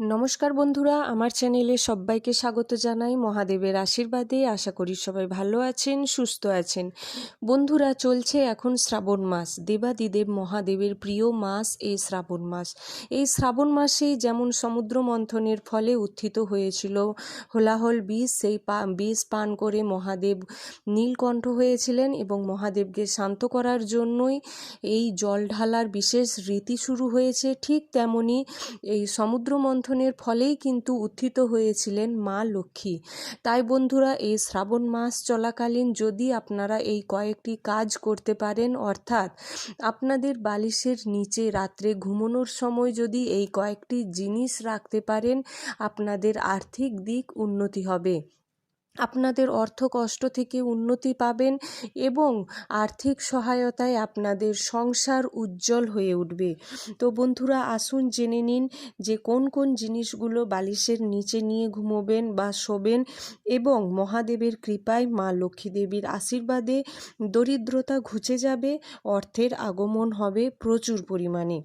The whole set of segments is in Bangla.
নমস্কার বন্ধুরা, আমার চ্যানেলে সবাইকে স্বাগত জানাই। মহাদেবের আশীর্বাদে আশা করি সবাই ভালো আছেন, সুস্থ আছেন। বন্ধুরা, চলছে এখন শ্রাবণ মাস। দেবাদিদেব মহাদেবের প্রিয় মাস এই শ্রাবণ মাস। এই শ্রাবণ মাসে যেমন সমুদ্র মন্থনের ফলে উত্থিত হয়েছিল হোলাহল বীজ, সেই পা, বীজ পান করে মহাদেব নীলকণ্ঠ হয়েছিলেন এবং মহাদেবকে শান্ত করার জন্যই এই জল ঢালার বিশেষ রীতি শুরু হয়েছে। ঠিক তেমনি এই সমুদ্র মন্থনের ফলেই কিন্তু উত্থিত হয়েছিলেন মা লক্ষ্মী। তাই বন্ধুরা, এই শ্রাবণ মাস চলাকালীন যদি আপনারা এই কয়েকটি কাজ করতে পারেন, অর্থাৎ আপনাদের বালিশের নিচে রাত্রে ঘুমানোর সময় যদি এই কয়েকটি জিনিস রাখতে পারেন, আপনাদের আর্থিক দিক উন্নতি হবে। আপনাদের অর্থ কষ্ট থেকে উন্নতি পাবেন এবং আর্থিক সহায়তায় আপনাদের সংসার উজ্জ্বল হয়ে উঠবে। তো বন্ধুরা, আসুন জেনে নিন যে কোন কোন জিনিসগুলো বালিশের নিচে নিয়ে ঘুমোবেন বা শোবেন এবং মহাদেবের কৃপায় মা লক্ষ্মী দেবীর আশীর্বাদে দরিদ্রতা ঘুচে যাবে, অর্থের আগমন হবে প্রচুর পরিমাণে।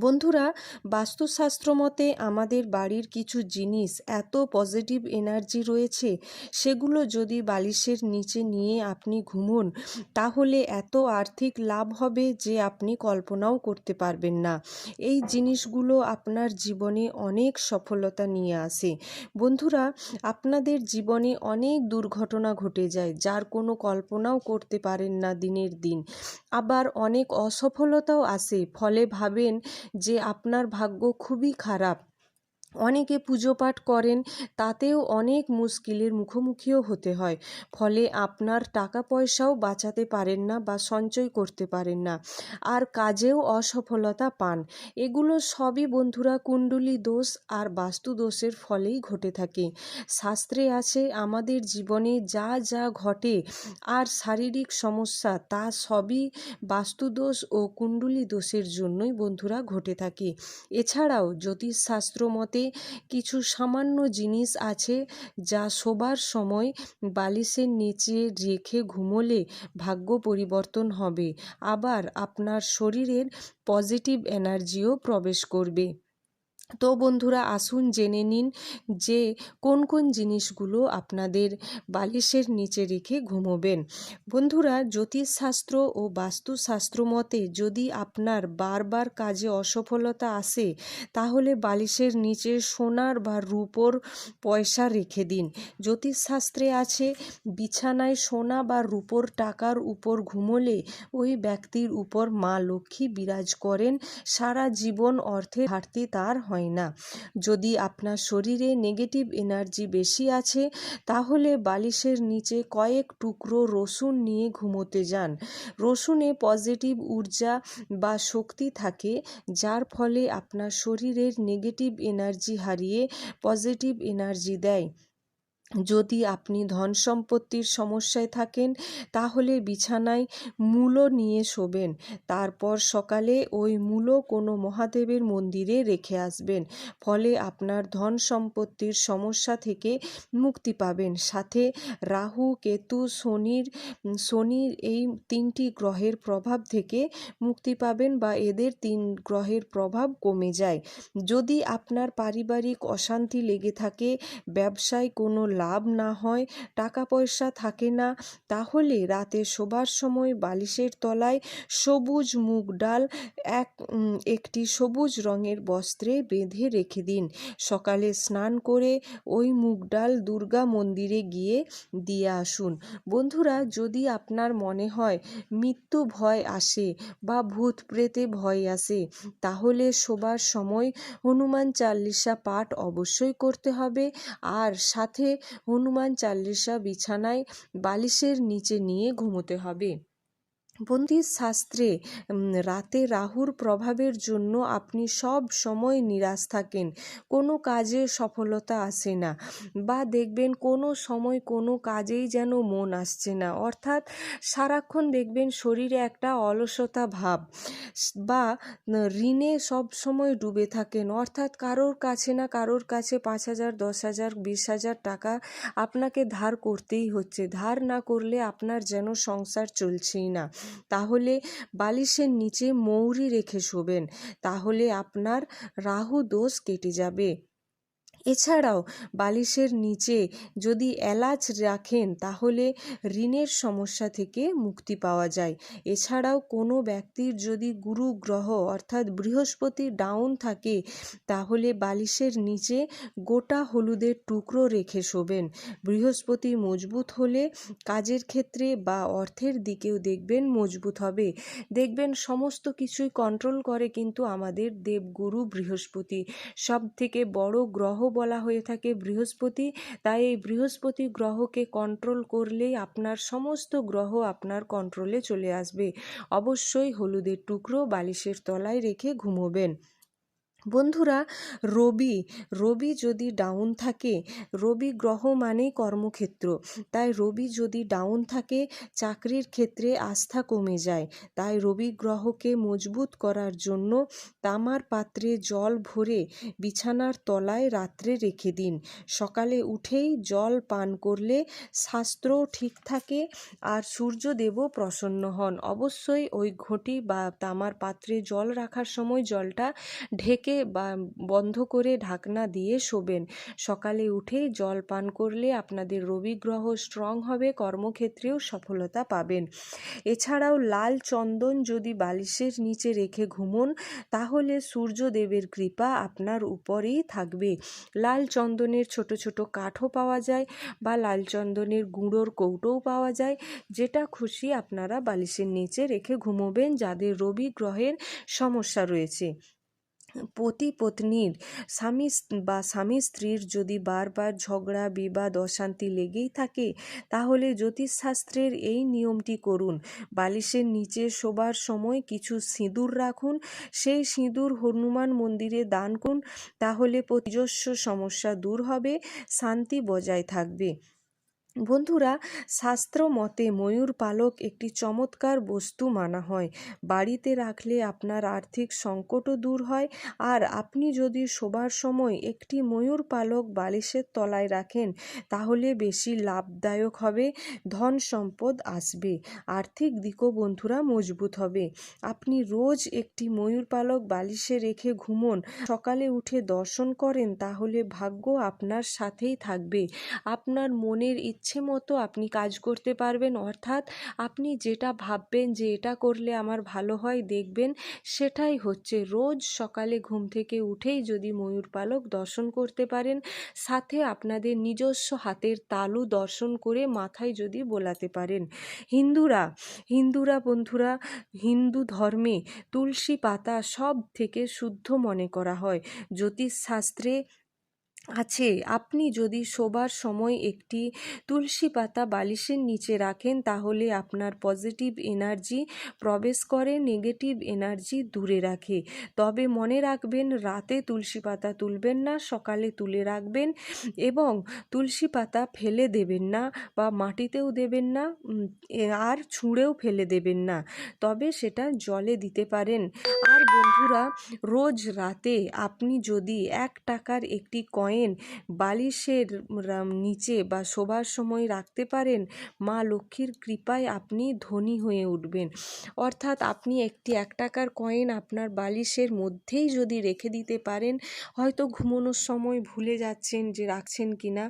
বন্ধুরা বাস্তুশাস্ত্র মতে আমাদের বাড়ির কিছু জিনিস এত পজিটিভ এনার্জি রয়েছে, সেগুলো যদি বালিশের নিচে নিয়ে আপনি ঘুমোন, তাহলে এত আর্থিক লাভ হবে যে আপনি কল্পনাও করতে পারবেন না। এই জিনিসগুলো আপনার জীবনে অনেক সফলতা নিয়ে আসে। বন্ধুরা, আপনাদের জীবনে অনেক দুর্ঘটনা ঘটে যায়, যার কোনো কল্পনাও করতে পারেন না দিনের দিন। আবার অনেক অসফলতাও আসে, ফলে ভাবেন যে আপনার ভাগ্য খুবই খারাপ। অনেকে পুজো পাঠ করেন, তাতেও অনেক মুশকিলের মুখোমুখিও হতে হয়। ফলে আপনার টাকা পয়সাও বাঁচাতে পারেন না বা সঞ্চয় করতে পারেন না। আর কাজেও অসফলতা পান। এগুলো সবই বন্ধুরা কুণ্ডলী দোষ আর বাস্তু দোষের ফলেই ঘটে থাকে। শাস্ত্রে আছে, আমাদের জীবনে যা যা ঘটে আর শারীরিক সমস্যা, তা সবই বাস্তুদোষ ও কুণ্ডলী দোষের জন্যই বন্ধুরা ঘটে থাকে। এছাড়াও জ্যোতিষশাস্ত্র মতে কিছু সামান্য জিনিস আছে যা শোবার সময় বালিশের নিচে রেখে ঘুমোলে ভাগ্য পরিবর্তন হবে। আবার আপনার শরীরের পজিটিভ এনার্জিও প্রবেশ করবে। তো বন্ধুরা, আসুন জেনে নিন যে কোন কোন জিনিসগুলো আপনাদের বালিশের নিচে রেখে ঘুমোবেন। বন্ধুরা, জ্যোতিষশাস্ত্র ও বাস্তুশাস্ত্র মতে যদি আপনার বারবার কাজে অসফলতা আসে, তাহলে বালিশের নিচে সোনার বা রূপোর পয়সা রেখে দিন। জ্যোতিষশাস্ত্রে আছে, বিছানায় সোনা বা রূপোর টাকার উপর ঘুমোলে ওই ব্যক্তির উপর মা লক্ষ্মী বিরাজ করেন। সারা জীবন অর্থে ঘাটতি তার হয় হয় না। যদি আপনার শরীরে নেগেটিভ এনার্জি বেশি আছে, তাহলে বালিশের নিচে কয়েক টুকরো রসুন নিয়ে ঘুমোতে যান। রসুনে পজিটিভ ঊর্জা বা শক্তি থাকে, যার ফলে আপনার শরীরের নেগেটিভ এনার্জি হারিয়ে পজিটিভ এনার্জি দেয়। যদি আপনি ধন সম্পত্তির সমস্যায় থাকেন, তাহলে বিছানায় মূলো নিয়ে শোবেন। তারপর সকালে ওই মূলো কোনো মহাদেবের মন্দিরে রেখে আসবেন। ফলে আপনার ধন সম্পত্তির সমস্যা থেকে মুক্তি পাবেন। সাথে রাহু, কেতু, শনির শনির এই তিনটি গ্রহের প্রভাব থেকে মুক্তি পাবেন বা এদের তিন গ্রহের প্রভাব কমে যায়। যদি আপনার পারিবারিক অশান্তি লেগে থাকে, ব্যবসায় কোনো লাভ না হয় টাকা পয়সা থাকে না, তাহলে রাতে শোবার সময় বালিশের তলায় সবুজ মুগ ডাল, এক একটি সবুজ রঙের বস্ত্রে বেঁধে রেখে দিন। সকালে স্নান করে ওই মুগ ডাল দুর্গা মন্দিরে গিয়ে দিয়ে আসুন। বন্ধুরা, যদি আপনার মনে হয় মৃত্যু ভয় আসে বা ভূত প্রেতে ভয় আসে, তাহলে শোবার সময় হনুমান চাল্লিশা পাঠ অবশ্যই করতে হবে। আর সাথে হনুমান চাল্লিশা বিছানায় বালিশের নিচে নিয়ে ঘুমোতে হবে। শাস্ত্রে রাতে রাহুর প্রভাবের জন্য আপনি সব সময় নিরাশ থাকেন, কোনো কাজে সফলতা আসে না বা দেখবেন কোনো সময় কোনো কাজেই যেন মন আসছে না। অর্থাৎ সারাক্ষণ দেখবেন শরীরে একটা অলসতা ভাব বা ঋণে সব সময় ডুবে থাকেন। অর্থাৎ কারোর কাছে না কারোর কাছে পাঁচ হাজার, দশ হাজার, বিশ হাজার টাকা আপনাকে ধার করতেই হচ্ছে। ধার না করলে আপনার যেন সংসার চলছেই না। তাহলে বালিশের নিচে মৌরি রেখে শোবেন তাহলে আপনার রাহু দোষ কেটে যাবে। এছাড়াও বালিশের নিচে যদি এলাচ রাখেন, তাহলে ঋণের সমস্যা থেকে মুক্তি পাওয়া যায়। এছাড়াও কোনো ব্যক্তির যদি গুরু গ্রহ অর্থাৎ বৃহস্পতি ডাউন থাকে, তাহলে বালিশের নিচে গোটা হলুদের টুকরো রেখে শোবেন। বৃহস্পতি মজবুত হলে কাজের ক্ষেত্রে বা অর্থের দিকেও দেখবেন মজবুত হবে। দেখবেন সমস্ত কিছুই কন্ট্রোল করে কিন্তু আমাদের দেবগুরু বৃহস্পতি। সব থেকে বড় গ্রহ বলা হয়ে থাকে বৃহস্পতি। তাই এই বৃহস্পতি গ্রহকে কন্ট্রোল করলেই আপনার সমস্ত গ্রহ আপনার কন্ট্রোলে চলে আসবে। অবশ্যই হলুদের টুকরো বালিশের তলায় রেখে ঘুমোবেন। বন্ধুরা, রবি রবি যদি ডাউন থাকে, রবি গ্রহ মানেই কর্মক্ষেত্র। তাই রবি যদি ডাউন থাকে, চাকরির ক্ষেত্রে আস্থা কমে যায়। তাই রবি গ্রহকে মজবুত করার জন্য তামার পাত্রে জল ভরে বিছানার তলায় রাত্রে রেখে দিন। সকালে উঠেই জল পান করলে স্বাস্থ্যও ঠিক থাকে আর সূর্যদেবও প্রসন্ন হন। অবশ্যই ওই ঘটি বা তামার পাত্রে জল রাখার সময় জলটা ঢেকে বা বন্ধ করে ঢাকনা দিয়ে শোবেন। সকালে উঠেই জল পান করলে আপনাদের রবি গ্রহ স্ট্রং হবে, কর্মক্ষেত্রেও সফলতা পাবেন। এছাড়াও লাল চন্দন যদি বালিশের নিচে রেখে ঘুমন, তাহলে সূর্যদেবের কৃপা আপনার উপরেই থাকবে। লাল চন্দনের ছোট ছোট কাঠও পাওয়া যায় বা লাল চন্দনের গুঁড়োর কৌটোও পাওয়া যায়। যেটা খুশি আপনারা বালিশের নিচে রেখে ঘুমোবেন যাদের রবি গ্রহের সমস্যা রয়েছে। পতি পত্নীর স্বামী বা স্বামী স্ত্রীর যদি বারবার ঝগড়া, বিবাদ, অশান্তি লেগেই থাকে, তাহলে জ্যোতিষশাস্ত্রের এই নিয়মটি করুন। বালিশের নিচে শোবার সময় কিছু সিঁদুর রাখুন। সেই সিঁদুর হনুমান মন্দিরে দান করুন। তাহলে নিজস্ব সমস্যা দূর হবে, শান্তি বজায় থাকবে। বন্ধুরা, শাস্ত্র মতে ময়ূর পালক একটি চমৎকার বস্তু মানা হয়। বাড়িতে রাখলে আপনার আর্থিক সংকটও দূর হয়। আর আপনি যদি শোবার সময় একটি ময়ূর পালক বালিশের তলায় রাখেন, তাহলে বেশি লাভদায়ক হবে, ধন সম্পদ আসবে। আর্থিক দিকও বন্ধুরা মজবুত হবে। আপনি রোজ একটি ময়ূর পালক বালিশে রেখে ঘুমন, সকালে উঠে দর্শন করেন, তাহলে ভাগ্য আপনার সাথেই থাকবে। আপনার মনের ইচ্ছে মতো আপনি কাজ করতে পারবেন। অর্থাৎ আপনি যেটা ভাববেন যে এটা করলে আমার ভালো হয়, দেখবেন সেটাই হচ্ছে। রোজ সকালে ঘুম থেকে উঠেই যদি ময়ূর পালক দর্শন করতে পারেন, সাথে আপনাদের নিজস্ব হাতের তালু দর্শন করে মাথায় যদি বোলাতে পারেন। হিন্দুরা হিন্দুরা বন্ধুরা, হিন্দু ধর্মে তুলসী পাতা সব থেকে শুদ্ধ মনে করা হয়। জ্যোতিষশাস্ত্রে আছে। আপনি যদি শোবার সময় একটি তুলসী পাতা বালিশের নিচে রাখেন, তাহলে আপনার পজিটিভ এনার্জি প্রবেশ করে, নেগেটিভ এনার্জি দূরে রাখে। তবে মনে রাখবেন, রাতে তুলসী পাতা তুলবেন না, সকালে তুলে রাখবেন এবং তুলসী পাতা ফেলে দেবেন না বা মাটিতেও দেবেন না আর ছুঁড়েও ফেলে দেবেন না। তবে সেটা জলে দিতে পারেন। বন্ধুরা, রোজ রাতে আপনি যদি এক টাকার একটি কয়েন বালিশের নিচে বা শোবার সময় রাখতে পারেন, মা লক্ষ্মীর কৃপায় আপনি ধনী হয়ে উঠবেন। অর্থাৎ আপনি একটি এক টাকার কয়েন আপনার বালিশের মধ্যেই যদি রেখে দিতে পারেন, হয়তো ঘুমোনোর সময় ভুলে যাচ্ছেন যে রাখছেন কি না,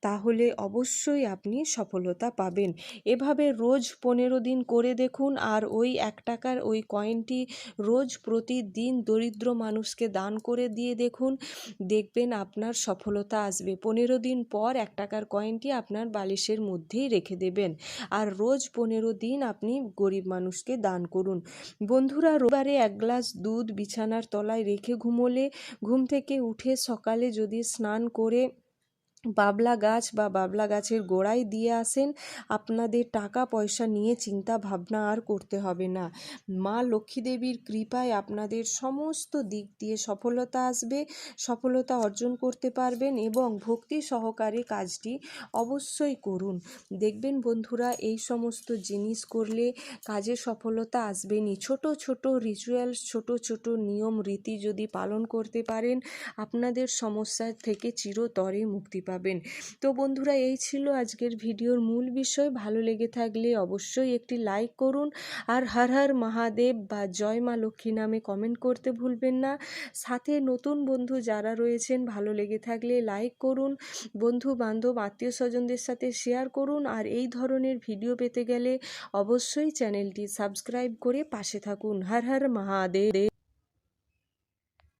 তাহলে অবশ্যই আপনি সফলতা পাবেন। এভাবে রোজ পনেরো দিন করে দেখুন, আর ওই এক টাকার ওই কয়েনটি রোজ প্রতিদিন দরিদ্র মানুষকে দান করে দিয়ে দেখুন, দেখবেন আপনার সফলতা আসবে। পনেরো দিন পর এক টাকার কয়েনটি আপনার বালিশের মধ্যেই রেখে দেবেন। আর রোজ পনেরো দিন আপনি গরিব মানুষকে দান করুন। বন্ধুরা, রোববারে এক গ্লাস দুধ বিছানার তলায় রেখে ঘুমোলে, ঘুম থেকে উঠে সকালে যদি স্নান করে বাবলা গাছ বা বাবলা গাছের গোড়ায় দিয়ে আসেন, আপনাদের টাকা পয়সা নিয়ে চিন্তা ভাবনা আর করতে হবে না। মা লক্ষ্মী দেবীর কৃপায় আপনাদের সমস্ত দিক দিয়ে সফলতা আসবে, সফলতা অর্জন করতে পারবেন এবং ভক্তি সহকারে কাজটি অবশ্যই করুন। দেখবেন বন্ধুরা, এই সমস্ত জিনিস করলে কাজে সফলতা আসবেনই। ছোট ছোট রিচুয়ালস ছোট ছোট নিয়ম, রীতি যদি পালন করতে পারেন, আপনাদের সমস্যা থেকে চিরতরে মুক্তি পাবেন। তো বন্ধুরা, এই ছিল আজকের ভিডিওর মূল বিষয়। ভালো লেগে থাকলে অবশ্যই একটি লাইক করুন আর হর হর মহাদেব বা জয় মা লক্ষ্মী নামে কমেন্ট করতে ভুলবেন না। সাথে নতুন বন্ধু যারা রয়েছেন, ভালো লেগে থাকলে লাইক করুন বন্ধু বান্ধব আত্মীয় স্বজনদের সাথে শেয়ার করুন আর এই ধরনের ভিডিও পেতে গেলে অবশ্যই চ্যানেলটি সাবস্ক্রাইব করে পাশে থাকুন। হর হর মহাদেব।